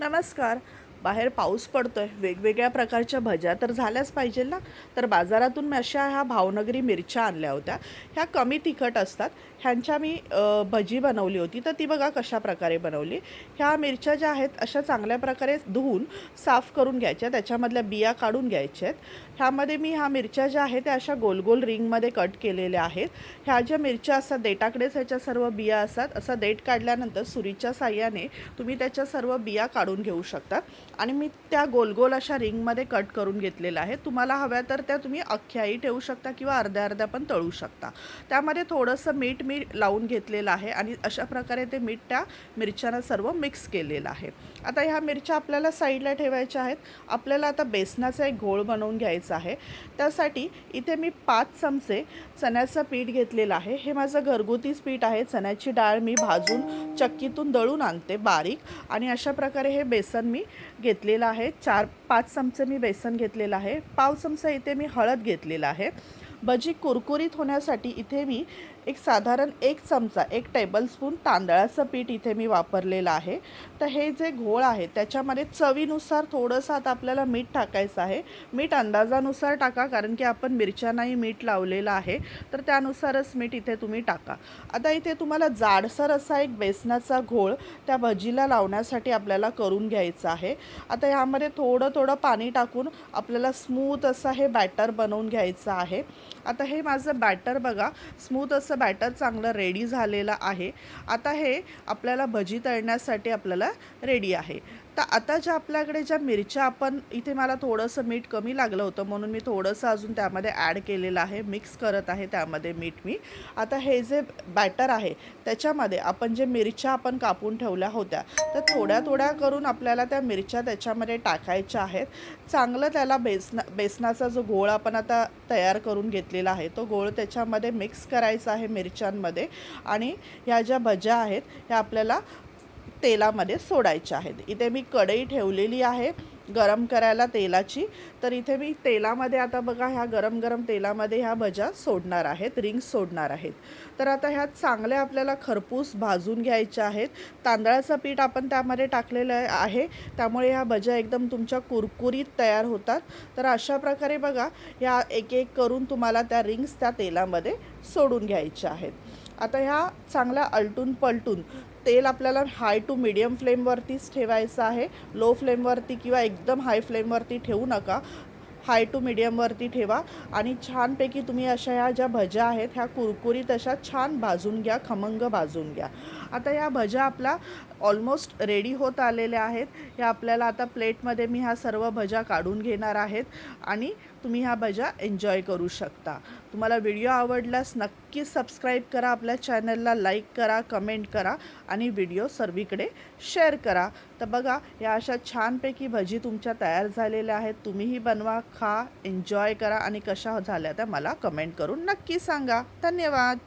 नमस्कार. बाहेर पाऊस पडतो आहे वेगवेगळ्या प्रकारच्या भज्या तर झाल्याच पाहिजे ना? तर बाजारातून मी अशा ह्या भावनगरी मिरच्या आणल्या होत्या. ह्या कमी तिखट असतात. ह्यांच्या मी भजी बनवली होती. तर ती बघा कशा प्रकारे बनवली. ह्या मिरच्या ज्या आहेत अशा चांगल्या प्रकारे धुवून साफ करून घ्यायच्या. त्याच्यामधल्या बिया काढून घ्यायच्या आहेत. ह्यामध्ये मी ह्या मिरच्या ज्या आहेत त्या अशा गोल गोल रिंगमध्ये कट केलेल्या आहेत. ह्या ज्या मिरच्या असतात देटाकडेच ह्याच्या सर्व बिया असतात. असा देठ काढल्यानंतर सुरीच्या साह्याने तुम्ही त्याच्या सर्व बिया काढून घेऊ शकता. आणि मी त्या गोल गोल अशा रिंगमध्ये कट करून घेतलेल्या आहे. तुम्हाला हव्या तर त्या तुम्ही अख्ख्याही ठेवू शकता किंवा अर्ध्या अर्ध्या पण तळू शकता. त्यामध्ये थोडंसं मीठ मी लावून घेतलेलं आहे आणि अशा प्रकारे ते मीठ त्या मिरच्यांना सर्व मिक्स केलेलं आहे. आता ह्या मिरच्या आपल्याला साईडला ठेवायच्या आहेत. आपल्याला आता बेसनाचा एक घोळ बनवून घ्यायचा आहे. त्यासाठी इथे मी पाच चमचे चण्याचं पीठ घेतलेलं आहे. हे माझं घरगुतीच पीठ आहे. चण्याची डाळ मी भाजून चक्कीतून दळून आणते बारीक. आणि अशा प्रकारे हे बेसन मी घेतलेला आहे. चार पाच चमचे मी बेसन घेतलेलं आहे. पाव चमचा इथे मी हळद घेतलेला आहे. भजी कुरकुरीत होण्यासाठी इथे मी एक साधारण एक चमचा एक टेबलस्पून तांदळाचं पीठ इथे मी वापरलेलं आहे. तर हे जे घोळ आहे त्याच्यामध्ये चवीनुसार थोडंसं आता आपल्याला मीठ टाकायचं आहे. मीठ अंदाजानुसार टाका कारण की आपण मिरच्यांनाही मीठ लावलेलं आहे. तर त्यानुसारच मीठ इथे तुम्ही टाका. आता इथे तुम्हाला जाडसर असा एक बेसनाचा घोळ त्या भजीला लावण्यासाठी आपल्याला करून घ्यायचा आहे. आता ह्यामध्ये थोडं थोडं पाणी टाकून आपल्याला स्मूथ असं हे बॅटर बनवून घ्यायचं आहे. आता हे माझं बॅटर बघा. स्मूथ असं बॅटर चांगलं रेडी झालेलं आहे. आता हे आपल्याला भजी तळण्यासाठी आपल्याला रेडी आहे. तर आता ज्या आपल्याकडे ज्या मिरच्या आपण इथे मला थोडंसं मीठ कमी लागलं होतं म्हणून मी थोडंसं अजून त्यामध्ये ॲड केलेलं आहे मिक्स करत आहे त्यामध्ये मीठ मी. आता हे जे बॅटर आहे त्याच्यामध्ये आपण जे मिरच्या आपण कापून ठेवल्या होत्या तर थोड्या थोड्या करून आपल्याला त्या मिरच्या त्याच्यामध्ये टाकायच्या आहेत. चांगलं त्याला बेसना बेसनाचा जो गोळ आपण आता तयार करून घेतलेला आहे तो गोळ त्याच्यामध्ये मिक्स करायचा आहे मिरच्यांमध्ये. आणि ह्या ज्या भज्या आहेत ह्या आपल्याला तेलामध्ये सोडायच्या आहेत. इथे मी कढई ठेवलेली आहे गरम करायला तेलाची. तर इथे मी तेलामध्ये आता बघा ह्या गरम गरम तेलामध्ये ह्या भज्या सोडणार आहेत रिंग्स सोडणार आहेत. तर आता ह्या चांगल्या आपल्याला खरपूस भाजून घ्यायच्या आहेत. तांदळाचं पीठ आपण त्यामध्ये टाकलेलं आहे. त्यामुळे ह्या भज्या एकदम तुमच्या कुरकुरीत तयार होतात. तर अशा प्रकारे बघा ह्या एक एक करून तुम्हाला त्या रिंग्स त्या तेलामध्ये सोडून घ्यायच्या आहेत. आता ह्या चांगल्या अलटून पलटून तेल आपल्याला हाय टू मिडियम फ्लेमवरतीच ठेवायचं आहे. लो फ्लेमवरती किंवा एकदम हाय फ्लेमवरती ठेवू नका. हाय टू मिडियमवरती ठेवा. आणि छानपैकी तुम्ही अशा ह्या ज्या भज्या आहेत ह्या कुरकुरीत अशा छान भाजून घ्या खमंग भाजून घ्या. आता ह्या भज्या आपला ऑलमोस्ट रेडी होत आलेल्या आहेत. ह्या आपल्याला आता प्लेटमध्ये मी ह्या सर्व भज्या काढून घेणार आहेत आणि तुम्ही ह्या भज्या एन्जॉय करू शकता. तुम्हाला व्हिडिओ आवडल्यास नक्की सबस्क्राईब करा आपल्या चॅनलला लाईक करा कमेंट करा आणि व्हिडिओ सर्वीकडे शेअर करा. तर बघा या अशा छानपैकी भजी तुमच्या तयार झालेल्या आहेत. तुम्हीही बनवा खा एन्जॉय करा आणि कशा झाल्या त्या मला कमेंट करून नक्की सांगा. धन्यवाद!